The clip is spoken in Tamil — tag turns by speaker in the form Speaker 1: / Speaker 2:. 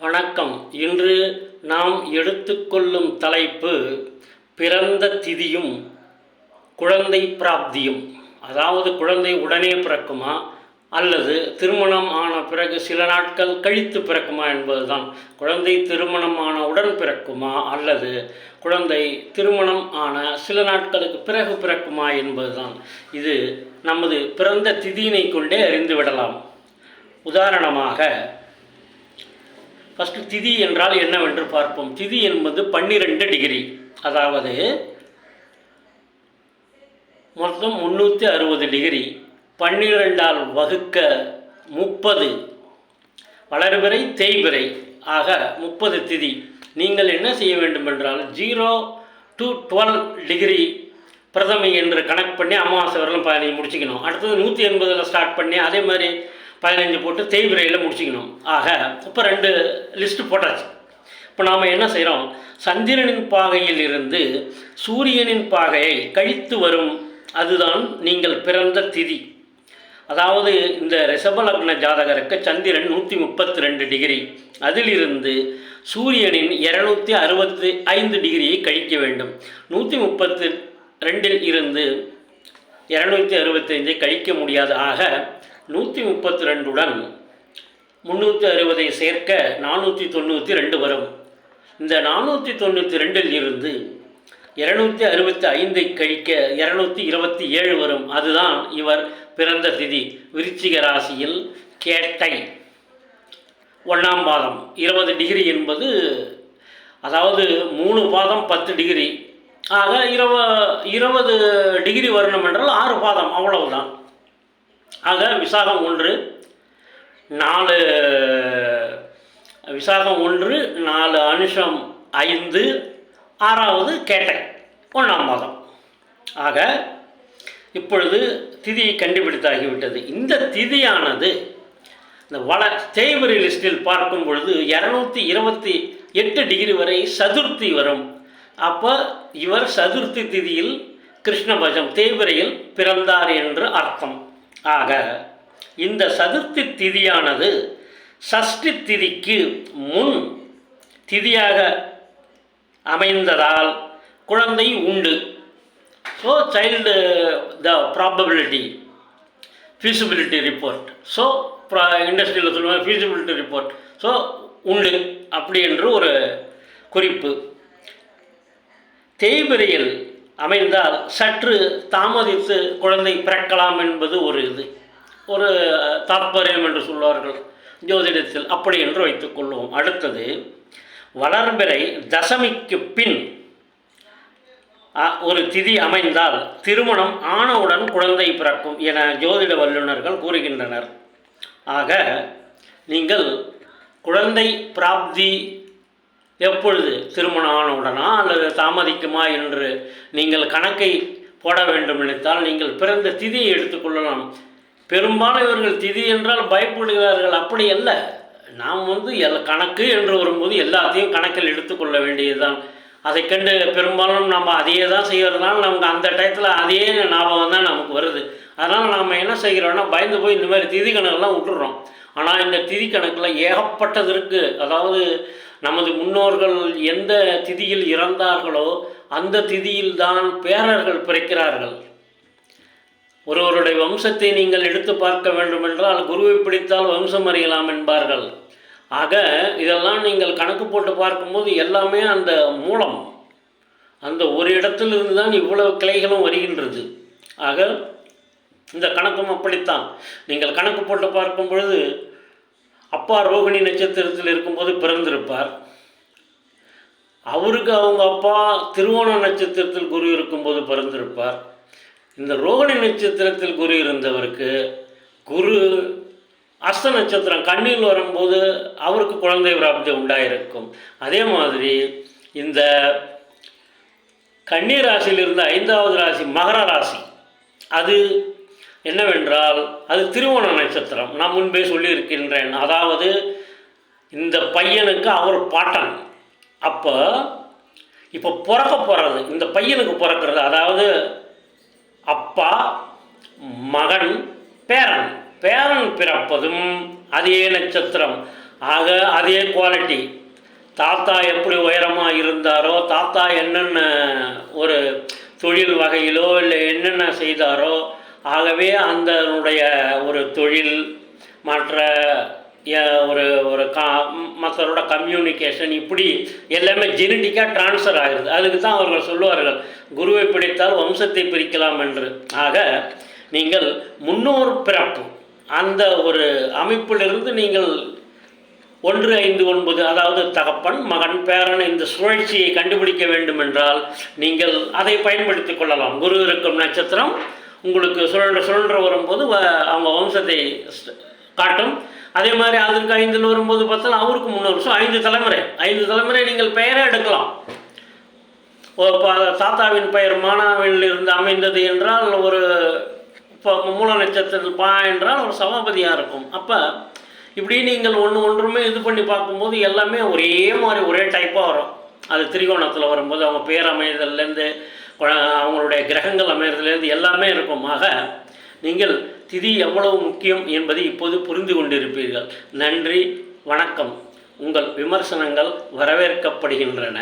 Speaker 1: வணக்கம். இன்று நாம் எடுத்துக்கொள்ளும் தலைப்பு பிறந்த திதியும் குழந்தை பிராப்தியும். அதாவது குழந்தை உடனே பிறக்குமா? அல்லது திருமணம் ஆன பிறகு சில நாட்கள் கழித்து பிறக்குமா என்பதுதான். குழந்தை திருமணம் ஆனவுடன் பிறக்குமா? அல்லது குழந்தை திருமணம் ஆன சில நாட்களுக்கு பிறகு பிறக்குமா என்பதுதான். இது நமது பிறந்த திதியினை கொண்டே அறிந்து விடலாம். உதாரணமாக ஃபஸ்ட்டு திதி என்றால் என்னவென்று பார்ப்போம். திதி என்பது பன்னிரெண்டு டிகிரி. அதாவது மொத்தம் முந்நூற்றி அறுபது டிகிரி. பன்னிரெண்டால் வகுக்க முப்பது. வளர்பிறை தேய்பிறை. ஆக முப்பது திதி. நீங்கள் என்ன செய்ய வேண்டும் என்றால் ஜீரோ டு டுவெல் டிகிரி பிரதமை என்று கணக்கு பண்ணி அமாவாசை வரலாம் பயணி முடிச்சுக்கணும். அடுத்தது நூற்றி எண்பதில் ஸ்டார்ட் பண்ணி அதே மாதிரி பதினஞ்சு போட்டு தேய்விரையில் முடிச்சுக்கணும். ஆக இப்போ ரெண்டு லிஸ்ட்டு போட்டாச்சு. இப்போ நாம் என்ன செய்கிறோம் சந்திரனின் பாகையில் இருந்து சூரியனின் பாகையை கழித்து வரும். அதுதான் நீங்கள் பிறந்த திதி. அதாவது இந்த ரிஷபலக்ன ஜாதகருக்கு சந்திரன் நூற்றி முப்பத்தி ரெண்டு டிகிரி. அதிலிருந்து சூரியனின் இரநூத்தி அறுபத்தி ஐந்து டிகிரியை கழிக்க வேண்டும். நூற்றி முப்பத்து ரெண்டில் இருந்து இரநூத்தி அறுபத்தைந்தை கழிக்க முடியாது. ஆக நூற்றி முப்பத்தி ரெண்டுடன் முந்நூற்றி அறுபதை சேர்க்க நானூற்றி தொண்ணூற்றி ரெண்டு வரும். இந்த நானூற்றி தொண்ணூற்றி ரெண்டில் இருந்து இருநூற்றி அறுபத்தி ஐந்தை கழிக்க இரநூத்தி இருபத்தி ஏழு வரும். அதுதான் இவர் பிறந்த திதி. விருச்சிக ராசியில் கேட்டை. ஒன்றாம் பாதம். இருபது டிகிரி என்பது அதாவது மூணு பாதம் பத்து டிகிரி. ஆக இருவ இருபது டிகிரி வரணும் என்றால் ஆறு பாதம். அவ்வளவுதான். ஆக விசாகம் ஒன்று நாலு விசாகம் ஒன்று நாலு அனுஷம் ஐந்து ஆறாவது கேட்டை ஒன்றாம் மாதம் ஆக இப்பொழுது திதியை கண்டுபிடித்தாகிவிட்டது. இந்த திதியானது இந்த வள தேய்வரி லிஸ்டில் பார்க்கும் பொழுது இரநூத்தி இருபத்தி எட்டு டிகிரி வரை சதுர்த்தி வரும். அப்போ இவர் சதுர்த்தி திதியில் கிருஷ்ணபஜம் தேய்பிரையில் பிறந்தார் என்று அர்த்தம். ஆக இந்த சதுர்த்தி திதியானது சஷ்டி திதிக்கு முன் திதியாக அமைந்ததால் குழந்தை உண்டு. So child the probability feasibility report so இண்டஸ்ட்ரியில் சொல்லுவாங்க ஃபீஸிபிலிட்டி ரிப்போர்ட் ஸோ உண்டு அப்படி என்று ஒரு குறிப்பு. தேய்பிரையில் அமைந்தால் சற்று தாமதித்து குழந்தை பிறக்கலாம் என்பது ஒரு இது. ஒரு தாற்பயம் என்று சொல்வார்கள் ஜோதிடத்தில். அப்படி என்று வைத்துக்கொள்வோம் அடுத்தது வளர்பிறை தசமிக்கு பின் அ- ஒரு திதி அமைந்தால் திருமணம் ஆனவுடன் குழந்தை பிறக்கும் என ஜோதிட வல்லுநர்கள் கூறுகின்றனர். ஆக நீங்கள் குழந்தை பிராப்தி எப்பொழுது திருமணம் ஆனவுடனா அல்லது தாமதிக்குமா என்று நீங்கள் கணக்கை போட வேண்டும் நினைத்தால் நீங்கள் பிறந்த திதியை எடுத்துக்கொள்ளலாம் பெரும்பாலும் இவர்கள் திதி என்றால் பயப்படுகிறார்கள். அப்படி அல்ல. நாம் வந்து எல் கணக்கு என்று வரும்போது எல்லாத்தையும் கணக்கில் எடுத்துக்கொள்ள வேண்டியதுதான். அதை கண்டு பெரும்பாலும் நம்ம அதையே தான் செய்கிறதுனால நமக்கு அந்த டயத்தில் அதே ஞாபகம் தான் நமக்கு வருது. அதனால் நாம் என்ன செய்கிறோன்னா பயந்து போய் இந்த மாதிரி திதி கணக்கெல்லாம் விட்டுறோம். ஆனால் இந்த திதி கணக்கில் ஏகப்பட்டது இருக்குது அதாவது நமது முன்னோர்கள் எந்த திதியில் இறந்தார்களோ அந்த திதியில் தான் பேரர்கள் பிறக்கிறார்கள். ஒருவருடைய வம்சத்தை நீங்கள் எடுத்து பார்க்க வேண்டுமென்றால் குருவை பிடித்தால் வம்சம் அறியலாம் என்பார்கள். ஆக இதெல்லாம் நீங்கள் கணக்கு போட்டு பார்க்கும்போது எல்லாமே அந்த மூலம். அந்த ஒரு இடத்திலிருந்து தான் இவ்வளவு கிளைகளும் வருகின்றது. ஆக இந்த கணக்கும் அப்படித்தான். நீங்கள் கணக்கு போட்டு பார்க்கும் பொழுது அப்பா ரோகிணி நட்சத்திரத்தில் இருக்கும்போது பிறந்திருப்பார். அவருக்கு அவங்க அப்பா திருவோண நட்சத்திரத்தில் குரு இருக்கும்போது பிறந்திருப்பார். இந்த ரோகிணி நட்சத்திரத்தில் குரு இருந்தவருக்கு குரு அஸ்த நட்சத்திரம் கண்ணில் வரும்போது அவருக்கு குழந்தை பிராப்தி உண்டாயிருக்கும். அதே மாதிரி இந்த கன்னி ராசியில் இருந்த ஐந்தாவது ராசி மகர ராசி அது என்னவென்றால் அது திருவோண நட்சத்திரம். நான் முன்பே சொல்லியிருக்கின்றேன். அதாவது இந்த பையனுக்கு அவர் பாட்டன். அப்போ இப்போ பிறக்க போகிறது இந்த பையனுக்கு பிறக்கிறது அதாவது அப்பா மகன் பேரன். பேரன் பிறப்பதும் அதே நட்சத்திரம். ஆக அதே குவாலிட்டி தாத்தா எப்படி உயரமாக இருந்தாரோ தாத்தா என்னென்ன ஒரு தொழில் வகையிலோ இல்லை என்னென்ன செய்தாரோ ஆகவே அந்தனுடைய ஒரு தொழில் மற்ற ஒரு ஒரு கா மற்றவரோட கம்யூனிகேஷன் இப்படி எல்லாமே ஜெனட்டிக்காக ட்ரான்ஸ்ஃபர் ஆகுது அதுக்கு தான் அவர்கள் சொல்லுவார்கள் குருவை பிடித்தால் வம்சத்தை பிரிக்கலாம் என்று. ஆக நீங்கள் முன்னோர் பிறப்பு அந்த ஒரு அமைப்பிலிருந்து நீங்கள் ஒன்று ஐந்து ஒன்பது அதாவது தகப்பன் மகன் பேரன் இந்த சுழற்சியை கண்டுபிடிக்க வேண்டும் என்றால் நீங்கள் அதை பயன்படுத்திக் கொள்ளலாம். குரு இருக்கும் நட்சத்திரம் உங்களுக்கு சுழன்ற சுழன்ற வரும்போது வ- அவங்க வம்சத்தை காட்டும். அதே மாதிரி அதுக்கு ஐந்தில் வரும்போது பார்த்தா அவருக்கு முன்னூறு. வருஷம் ஐந்து தலைமுறை. ஐந்து தலைமுறை நீங்கள் பெயரே எடுக்கலாம். தாத்தாவின் பெயர் மானாவில் இருந்து அமைந்தது என்றால் ஒரு இப்போ மூல நட்சத்திரத்தில் பா என்றால் ஒரு சபாபதியாக இருக்கும். அப்போ இப்படி நீங்கள் ஒன்று ஒன்றுமே இது பண்ணி பார்க்கும்போது எல்லாமே ஒரே மாதிரி ஒரே டைப்பாக வரும். அது திரிகோணத்தில் வரும்போது அவங்க பேர் அமைதல்லேருந்து அவங்களுடைய கிரகங்கள் அமையறதுலேருந்து எல்லாமே இருக்கும் ஆக நீங்கள் திதி எவ்வளவு முக்கியம் என்பதை இப்போது புரிந்து கொண்டிருப்பீர்கள். நன்றி வணக்கம். உங்கள் விமர்சனங்கள் வரவேற்கப்படுகின்றன.